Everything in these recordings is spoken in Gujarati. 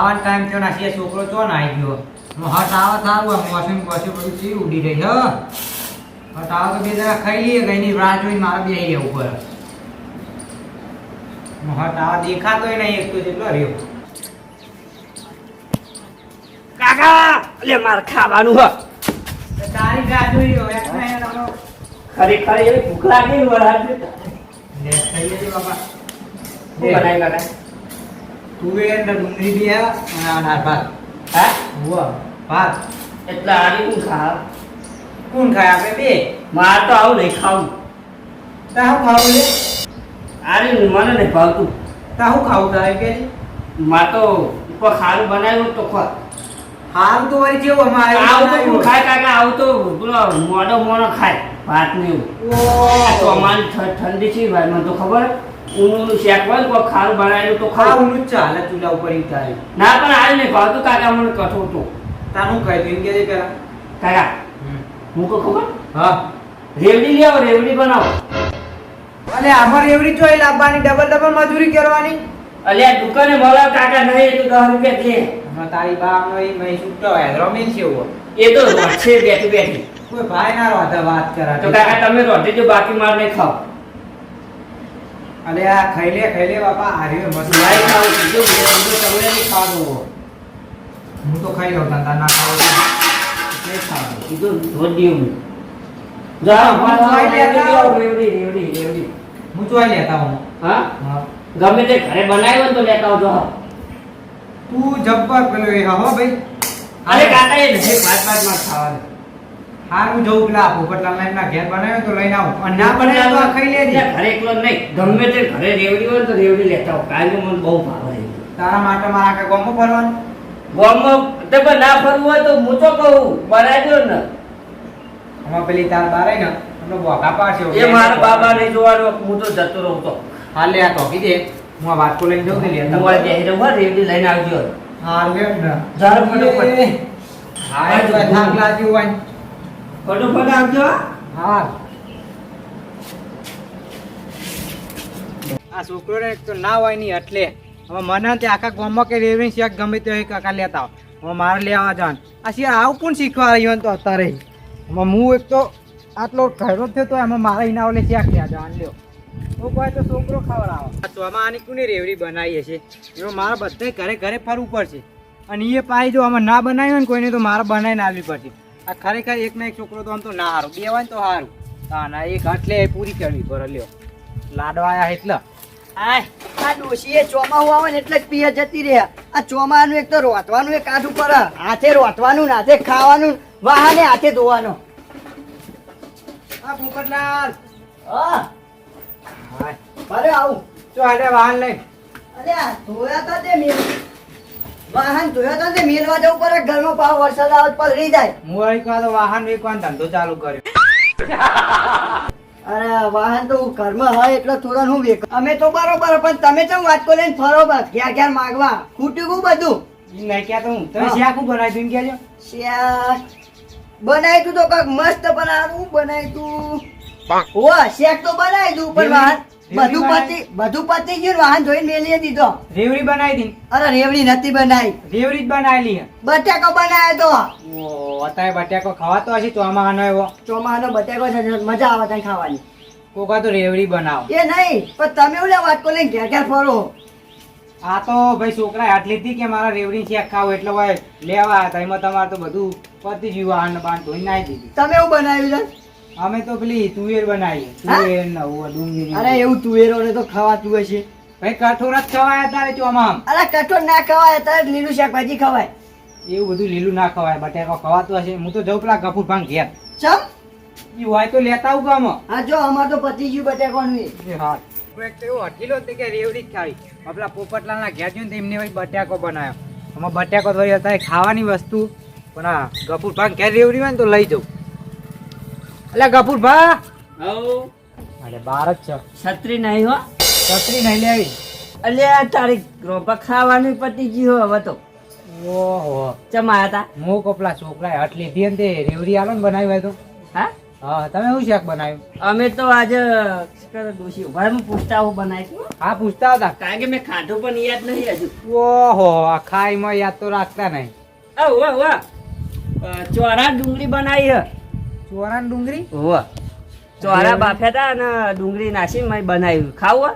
ખાવાનો ટાઈમ થયો ના છે છોકરો ચો ના આવી ગયો. હટ આવે સારું વોશિંગ પછી બધું ચી ઉડી રહી હો. હટ આવે તો બે જરા ખાઈ લઈએ કઈની રાહ જોઈને મારે બે આવી ઉપર હટ આવે દેખાતો નહીં એક તો જેટલો રહ્યો. કાકા લે મારે ખાવાનું હ. તો તારી રાહ જોઈ રહ્યો ખરેખર એવી ભૂખ લાગી વરાળ લે ખાઈ લેજે બાપા. શું બનાવી કાકા તુવેર ને ડુંગળી બી અને ભાત. હા? હુઆ ભાત. એટલે આની હું ખા કોણ ખાય આપણે બે? મારે તો આવું નહીં ખાવું તા હું ખાવું લે. આરે મને નહીં ભાવતું. તા હું ખાવું તારે કે? મારે તો ઉપર ખારું બનાવ્યું તો ખા. હાલ તો વળી જેવું અમારે આવું તો ખાય? કાકા આવું તો પેલો મોડો મોડો ખાય. ભાત ને એવું. ઓ તો અમારી ઠંડી છે ભાઈ મને તો ખબર. ઊનું શેક હોય ને કોઈ ખારું બનાવેલું તો ખા ખાવું જ ચાલે ચૂલા ઉપર ઈ થાય. ના પણ આજ નહીં ભાવતું કાકા મને કઠો તો. તારું કહી તું કે પેલા. કાકા હું કો ખબર? હા. રેવડી લેવો રેવડી બનાવો. અલે આમાં રેવડી જોઈ લાવવાની ડબલ ડબલ મજૂરી કરવાની. અલ્યા દુકાને મળે કાકા નહીં એ તો 10 રૂપિયા દે. હમણાં તારી બા અમે મેં છૂટો રમેલ છે ઓ એ તો છે બેઠી બેઠી. કોઈ ભાઈ ના રોતા વાત કરા તો કાકા તમે રોટી જો બાકી માર નહીં ખાઓ અલે આ ખાઈ લે ખાઈ લે બાપા હારી મસ્ત. લાઈ ખાવ જો તમને નહીં ખાવાનું હું તો ખાઈ લઉં તાર ના ખાવ નહીં ખાવાનું કીધું રોટી હું જા હું ખાઈ લેતા આવું. રેવડી રેવડી રેવડી. હું ચોઈ લેતા હું હા? હા. ગમે તે ઘરે બનાવ્યો તો લેતા આવજો હા. તું જબ્બર પેલો એ હો ભાઈ. અરે કાકા એ નહીં પાંચ પાંચમાં ખાવાનું. હા જવું જઉં પેલા પોપટલાલ નાઈટ ના ઘેર બનાવ્યો તો લઈને આવું. અને ના બનાવ્યો તો ખાઈ લેજે. ઘરે એકલો નહીં. ગમે તે ઘરે રેવડી હોય તો રેવડી લેતા હો કાલે કે મને બહુ ભાવે તારા માટે મારા કે ગોમો ફરવાનું? ગોમો તે પણ ના ફરવું હોય તો હું તો કહું બનાવજો ને. આમાં પેલી તાર બારે ને એમનો બોકા પાડશે એ મારા બાબા ને જોવાનો હું તો જતો રહું તો. હાલે આ તો દે હું આ વાટકો લઈને જઉં ને હું આ બેહી રહું રેવડી લઈને આવજો. હાલે લે ને. ઝાડ ફટાફટ. હા એ થાક લાગ્યું હોય ફટોફટ આવજો હા. આ છોકરો ને એક તો ના હોય નહીં એટલે. હવે મને તે આખા ગામમાં કે રેવડી શેક ગમે તે હોય કાકા લેતા આવો. હવે મારે લેવા જવાનું. આ સિવાય આવું પણ શીખવા આવ્યો ને તો અત્યારે? હવે હું એક તો આટલો ઘરો થયો તો એમાં મારા ઇના ઓલે શેક લેવા જવાનું લ્યો. હું કોઈ તો છોકરો ખબર આવે. આ આમાં આની કોની રેવડી બનાવીએ હશે એમાં મારે બધે ઘરે ઘરે ફરવું પડશે. અને એ પાઈ જો આમાં ના બનાવી હોય ને કોઈને તો મારે બનાવીને આવવી પડશે. આ ખરેખર એક ના એક છોકરો તો આમ તો ના હારું. બે હોય ને તો સારું હા ના એક આટલે પૂરી કરવી પર લ્યો. લાડવા આયા એટલે. આય આ એ ચોમાહું આવે ને એટલે જ પીએ જતી રહે. આ ચોમાનું એક તો રોતવાનું એક કાઠું પર હાથે રોતવાનું ને હાથે ખાવાનું વાહને હાથે ધોવાનો. આ પોપટલાલ. હા. ભલે આવું. તો હાડે વાહન લઈ. અરે ધોયા તા તે મેલ વાહન ધોયા તો તે મેલવા જવું પડે ઘરમાં પાવ વરસાદ આવે પલળી જાય. હું એક વાર વાહન વેચવાનો ધંધો ચાલુ કર્યો. અરે વાહન તો ઘરમાં હોય એટલે થોડા હું વેક અમે તો બરોબર પણ તમે ચમ વાત કો લઈને ફરો બસ ઘેર ઘેર માગવા. ખૂટ્યું કું બધું? મેં ક્યાં તો હું તમે. શાકું બનાવી દઉં કહેજો. બનાવી તું તો કાક મસ્ત બનાવું બનાવી તું. હો શેક તો બનાવી દઉં પણ વાહન? બધું પતી બધું પતી ગયું વાહન ધોઈને મેલી દીધો રેવડી બનાવી દી. અરે રેવડી નથી બનાવી. રેવડી જ બનાવેલી. બટાકો બનાવ્યો તો. ઓ અત્યારે બટાકો ખવાતો હશે તો એવો. ચોમાનો બટાકો છે મજા આવે તને ખાવાની. કોકા તો રેવડી બનાવો. એ નહીં પણ તમે એવું વાત કો લઈને ઘેર ઘેર ફરો. આ તો ભાઈ છોકરા આટલી હતી કે મારા રેવડી છે ખાવ એટલે હોય લેવા હતા. એમાં તમારે તો બધું પતી ગયું વાહન બાન ધોઈ નાખી દીધું. તમે એવું બનાવ્યું છે? અમે તો પેલી તુવેર બનાવીએ. તુવેર નવું ડુંગળી. અરે એવું તુવેરો ને તો ખાવાતું હશે. ભાઈ કઠોર જ ખવાય તારે ચોમામ અરે કઠોર ના ખવાય અત્યારે લીલું શાકભાજી ખવાય. એવું બધું લીલું ના ખવાય બટાકો ખવાતું હશે. હું તો જઉં પેલા ગફુર ભાંગ ઘેર. ચમ? ઈ હોય તો લેતા આવું ગામ હા જો અમાર તો પતી ગયું બટેકોનું. હા. એક તો એવો તે કે રેવડી જ ખાવી. આપણા પોપટલાલના ઘેર જોઈને એમને વળી બટાકો બનાવ્યો. આમાં બટાકો તો અત્યારે ખાવાની વસ્તુ. પણ આ ગફુર ભાંગ ઘેર રેવડી હોય ને તો લઈ જવું એટલે ગફુર ભા. હઉ. અરે બાર જ છે. છત્રી નહીં હો. છત્રી નહીં લેવી. અલ્યા તારી રોપા ખાવાની પતી ગયું હવે તો. ઓહો. ચમાયા તા. મો કપલા છોકરાએ હટ લીધી ને તે રેવડી આલો ને બનાવી હોય તો હા? હા તમે શું શાક બનાવ્યું? અમે તો આજે ડોસી ઊભા હું પૂછતા હું બનાવ્યું. હા પૂછતા હતા. કારણ કે મેં ખાધું પણ યાદ નહીં હજુ. ઓહો આ ખાઈમાં યાદ તો રાખતા નહીં. ઓહ વાહ ચોરા ડુંગળી બનાવી હે ચોરાન ડુંગળી? હોવા. ચોરા બાફ્યા હતા અને ડુંગળી નાસી મેં બનાવ્યું. ખાવું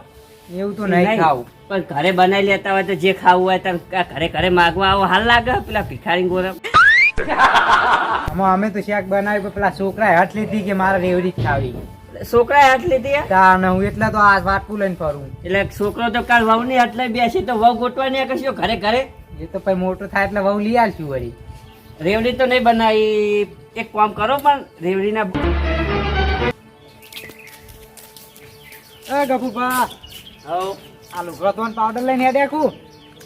એવું તો નહીં ખાવું. પણ ઘરે બનાવી લેતા હોય તો જે ખાવું હોય તમે ઘરે ઘરે માગવા આવો હાલ લાગે પેલા ભિખારી ગોરમ આમાં અમે તો શાક બનાવ્યું પેલા છોકરાએ હાથ લીધી કે મારે રેવડી ખાવી. છોકરાએ હાથ લીધી હે? તાર ને હું એટલે તો આ વાટકું લઈને ફરું. એટલે છોકરો તો કાલ વહુ ની એટલે બેસી તો વહુ ગોટવાની કશું ઘરે ઘરે? એ તો પછી મોટો થાય એટલે વહુ લઈ આલશું વળી. રેવડી તો નહીં બનાવી. એક કામ કરો પણ રેવડીના એ ગફુભા હવ આ લુગડો પાવડર લઈને દેખું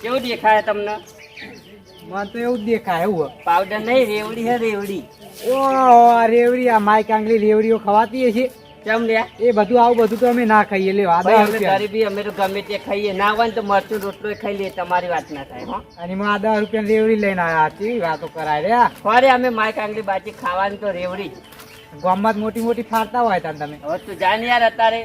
કેવું દેખાય તમને? મને તો એવું જ દેખાય એવું પાવડર નહીં રેવડી હે રેવડી. ઓહો રેવડી આ માય કાંગલી રેવડીઓ ખવાતી હશે. કેમ લે એ બધું આવું બધું તો અમે ના ખાઈએ. લે અમે ગરીબી અમે તો ગમે તે ખાઈએ. ના હોય તો મરચું રોટલો ખાઈ લઈએ તમારી વાત ના થાય હો. અને હું આ દસ રૂપિયા રેવડી લઈને આવ્યા હતી વાતો કરાય રે ફરે અમે માય કાંગલી બાજી ખાવાની તો રેવડી જ. મોટી મોટી ફાડતા હોય તમે. હવે તું જાણ યાર અત્યારે.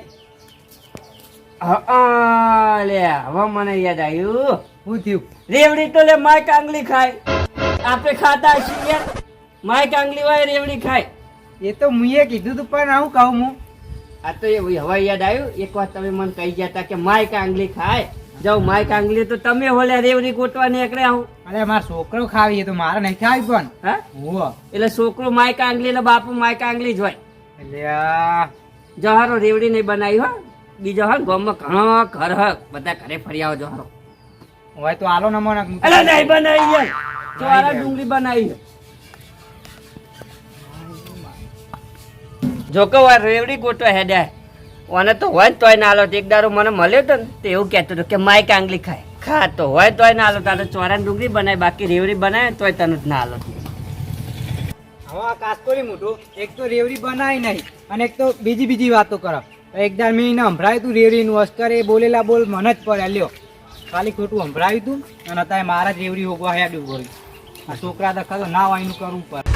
હા, લે હવે મને યાદ આવ્યું. હું થયું? રેવડી તો લે માય કાંગલી ખાય. આપણે ખાતા છીએ માય કાંગલી હોય રેવડી ખાય. એ તો મુએ કીધું તું પણ હું કહું હું. આ તો એ હવાઈ યાદ આવ્યું એક વાર તમે મને કહી હતા કે માય કાંગલી ખાય. જાઉં માય કાંગલી તો તમે હોલે રેવડી ગોટવા નીકળ્યા આવું અરે મારો છોકરો ખાવી તો મારે નહીં ખાવી પણ. હા? એટલે છોકરો માય કાંગલી એટલે બાપુ માય કાંગલી જ હોય. એટલે જહારો રેવડી નહીં બનાવી હો. બીજો હા ગામમાં ઘણો ઘર હ. બધા ઘરે ફરી આવો જહારો. હોય તો આલો નમો અરે નહીં બનાવી ચોરા ડુંગળી બનાવી છે. જો કે રેવડી ગોટવા હેડ્યા ઓને તો હોય તોય ના આલો એક દારો મને મળ્યો તો તો એવું કહેતો હતો કે માય કાંગલી ખાય. ખા, તો હોય તોય ના આલો તારે ચોરા ડુંગળી બનાવી બાકી રેવડી બનાય તોય તને ના આલો હવે આ કાસ્કોરી મોટું, એક તો રેવડી બનાવી નહીં અને એક તો બીજી બીજી વાતો કરો. એકદાર મેં એને સંભળાયું તું રેવડીનું અસ્કર, એ બોલેલા બોલ મને જ પડ્યા, લ્યો. ખાલી ખોટું સંભળાવ્યું તું અને અત્યારે મારા જ રેવડી હોગવા હેડ્યું બોલ આ છોકરા દખા તો ના વાયનું કરવું પડે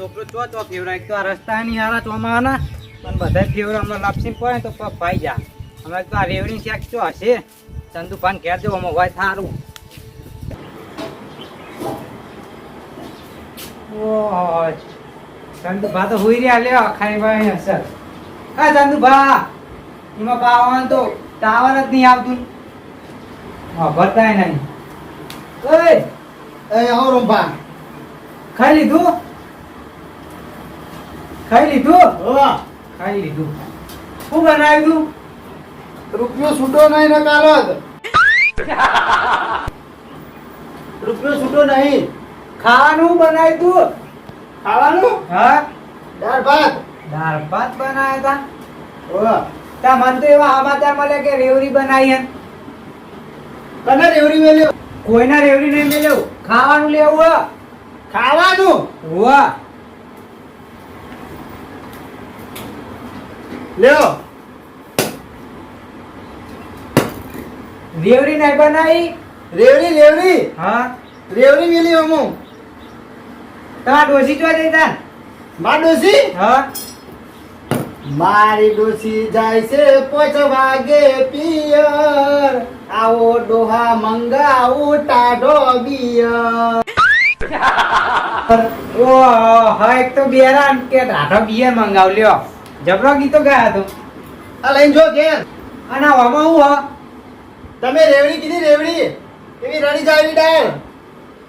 છોકરો ચો ચો ફેવરા એક તો આ રસ્તા ની હારા ચોમાના પણ બધા ફેવરા હમણાં લાપસી પડે તો પગ ભાઈ જા હમણાં તો આ રેવડી ક્યાંક ચો હશે. ચંદુભાન ઘેર આમાં હોય સારું. ઓય ચંદુભા તો હુઈ રહ્યા લ્યો ખાઈ ભાઈ અસર. હા ચંદુભા એમાં પાવાનું તો ટાવર જ નહીં આવતું. હા ભરતાય નહીં. ઓય એ આવો રંભા ખાઈ લીધું? ખાઈ લીધું? ઓ ખાઈ લીધું. શું બનાવ્યું? તું રૂપિયો છૂટો નહીં ને કાલો જ રૂપિયો છૂટો નહીં. ખાવાનું બનાવ્યું. તું ખાવાનું? હા. દાળ ભાત. દાળ ભાત બનાવ્યા ઓ તા મન તો એવા સમાચાર મળે કે રેવડી બનાવી હે કને રેવડી મેલ્યો? કોઈના રેવડી નહીં મેલ્યું. ખાવાનું લેવું હે. ખાવાનું? હોવા. લ્યો. રેવડી નહીં બનાવી? રેવડી રેવડી. હા. રેવડી મેલી અમુ તમારા ડોસી જોઈ દેતા મા ડોસી? હા. મારી ડોસી જાય છે પોચ વાગે પિયર. આવો ડોહા મંગાવું ટાઢો બિયર. ઓ હા એક તો બેરા કે ટાઢો બિયર મંગાવ લ્યો. જબરો ગીતો ગાયા તો? આ લઈને જો ઘેર. અને હવામાં હું હા? તમે રેવડી કીધી રેવડી? એવી રડી જાય ડાયર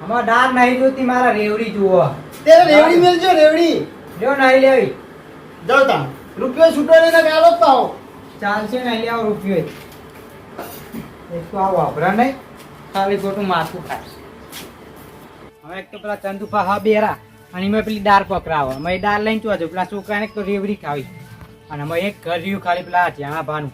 હમણાં ડાર નહીં જોતી મારા રેવડી જુઓ. તે રેવડી મેલજો રેવડી. જો નહીં લેવી. જાવ તા રૂપિયો છૂટો લઈને ગાલો જ પાઓ ચાલશે ને અહીંયા રૂપિયો. એક તો આવો વાપરા નહીં. ખાલી ખોટું માથું ખાય હવે એક તો પેલા ચંદુફા હા બેરા. અને એમાં પેલી દાળ પકડાવો. મેં દાળ લઈને ચોજો પેલા છોકરાને તો રેવડી ખાવી. અને અમે એક કર્યું ખાલી પેલા ચેણા ભાનું.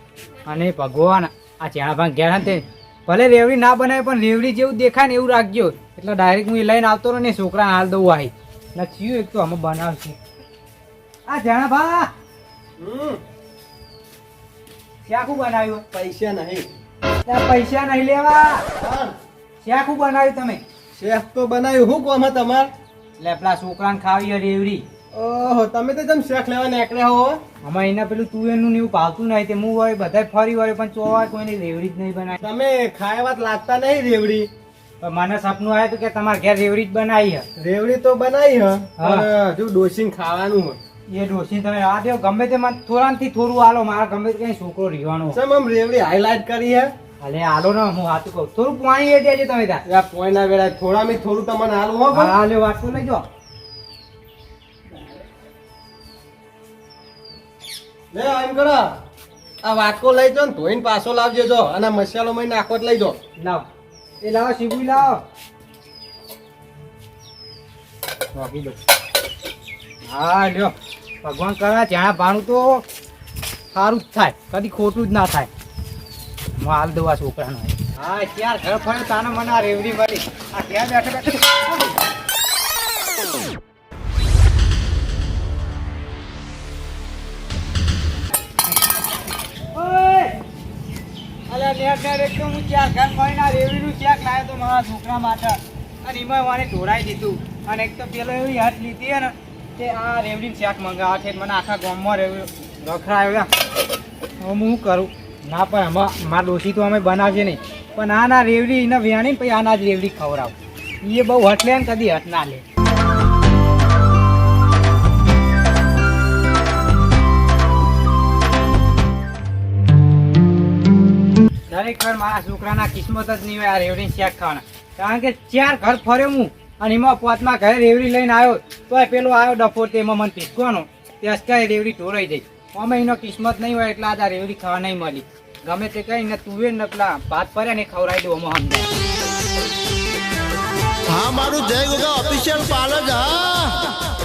અને ભગવાન આ ચેણા ભાન ઘેર તે ભલે રેવડી ના બનાવે પણ રેવડી જેવું દેખાય ને એવું રાખજો. એટલે ડાયરેક્ટ હું એ લઈને આવતો ને છોકરાને હાલ દઉં આવી એટલે થયું એક તો અમે બનાવશું. આ ચેણા ભા! શાકું બનાવ્યું? પૈસા નહીં. ત્યાં પૈસા નહીં લેવા. હા. બનાવ્યું તમે? શેફ તો બનાવ્યું. હું કોમ તમારે તમાર? એટલે પેલા છોકરાને ખાવી રેવડી. ઓહો તમે તો જમ શેખ લેવા નીકળ્યા હો. આમાં એના પેલું તું એનું એવું ભાવતું નહીં તે હું હોય બધા ફરી વળે પણ ચોવાર કોઈને રેવડી જ નહીં બનાવી. તમે ખાય વાત લાગતા નહીં રેવડી. પણ મને સપનું આવ્યું હતું કે તમારે ઘેર રેવડી જ બનાવી હે. રેવડી તો બનાવી હે. પણ હજુ ડોસીને ખાવાનું હોય એ ડોસી તમે આ દેવ ગમે તે મને થોડાથી થોડું આલો મારા ગમે તે કઈ છોકરો રીવાનો સમ આમ રેવડી હાઈલાઇટ કરી હે? અલે આલો ને હું હાથું કહું. થોડું પાણી એ દેજો તમે ત્યાં. યા ના વેળા થોડામાં થોડું તમને હાલું હો પણ. હા લ્યો વાટકો લઈ જાઓ લે, આમ કરો. આ વાટકો લઈ જાઓ ને ધોઈને પાછો લાવજો જો, અને મસાલો મય નાખો જ લઈ જો. લાવ. એ લાવો, શીબુ લાવો. આપી દો હા, લ્યો. ભગવાન કરવા જ્યાં ભાણું તો સારું જ થાય. કદી ખોટું જ ના થાય. દઉં આ છોકરાનો. હા ત્યાર ઘર ફરે, તાને મને આ રેવડી મળી આ ત્યાં બેઠો બેઠો? નેટ નેટ હું ચાર ઘર આ રેવડીનું ચેક લાવ્યો તો મારા છોકરા માટે. અને એમાં મને ઢોળાઈ દીધું. અને એક તો પેલો એવી હાથ લીધી ને કે આ રેવડીનું શાક મંગાવવા છે. મને આખા ગામમાં રેવડી રખડાયો હવે હું કરું? ના, પણ આમાં મારા ડોશી તો અમે બનાવશે નહીં. પણ આ ના રેવડી એને વ્યાણી ને પછી આના જ રેવડી ખવડાવ. એ બહુ હટ લે કદી હટ ના લે. ખરેખર મારા છોકરાના કિસ્મત જ નહીં હોય આ રેવડી શેક ખાવાના. કારણ કે ચાર ઘર ફર્યો હું અને એમાં પોતમાં ઘરે રેવડી લઈને આવ્યો તો પેલો આવ્યો ડફોર તેમાં મને પીસવાનો. તે અસકાય રેવડી ઢોરાઈ જઈ અમે એનો કિસ્મત નહીં હોય એટલે આજે આ રેવડી ખાવા નહીં મળી. ગમે તે કઈ, ને તુવેર ને પેલા ભાત ફર્યા ને ખવડાવી દો અમે અમને હા, મારું જય ગોગા ઓફિશિયલ પાર્લર હા.